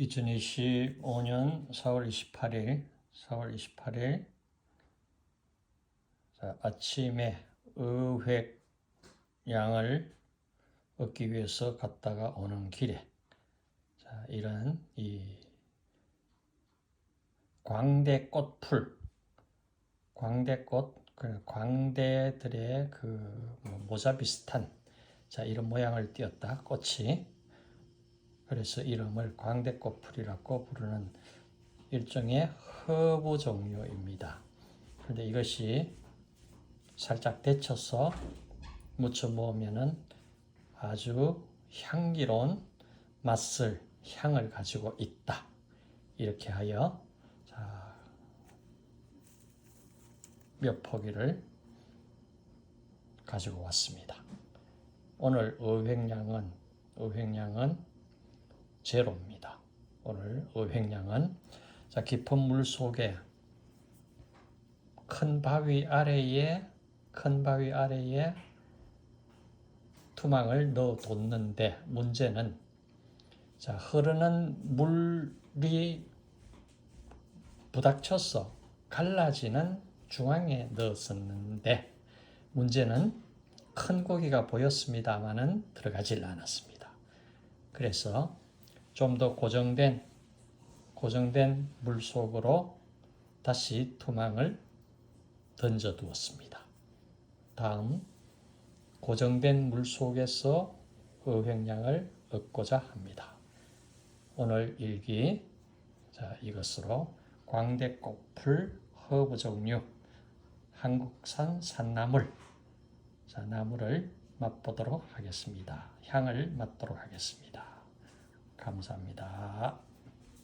2025년 4월 28일, 4월 28일 자, 아침에 의획 양을 얻기 위해서 갔다가 오는 길에 자, 이런 이 광대 꽃풀, 광대 꽃, 그 광대들의 그뭐 모자 비슷한 자 이런 모양을 띄었다 꽃이 그래서 이름을 광대꽃풀이라고 부르는 일종의 허브 종류입니다. 그런데 이것이 살짝 데쳐서 무쳐 먹으면은 아주 향기로운 맛을 향을 가지고 있다. 이렇게 하여 자, 몇 포기를 가지고 왔습니다. 오늘 의획량은 의획량은 제로입니다. 오늘 의획량은 자 깊은 물 속에 큰 바위 아래에 큰 바위 아래에 투망을 넣어 뒀는데 문제는 자 흐르는 물이 부닥쳐서 갈라지는 중앙에 넣었었는데 문제는 큰 고기가 보였습니다만은 들어가질 않았습니다. 그래서 좀 더 고정된 고정된 물 속으로 다시 투망을 던져 두었습니다. 다음 고정된 물 속에서 의획량을 얻고자 합니다. 오늘 일기 자 이것으로 광대꽃풀 허브 종류 한국산 산나물 자 나물을 맛보도록 하겠습니다. 향을 맡도록 하겠습니다. 감사합니다.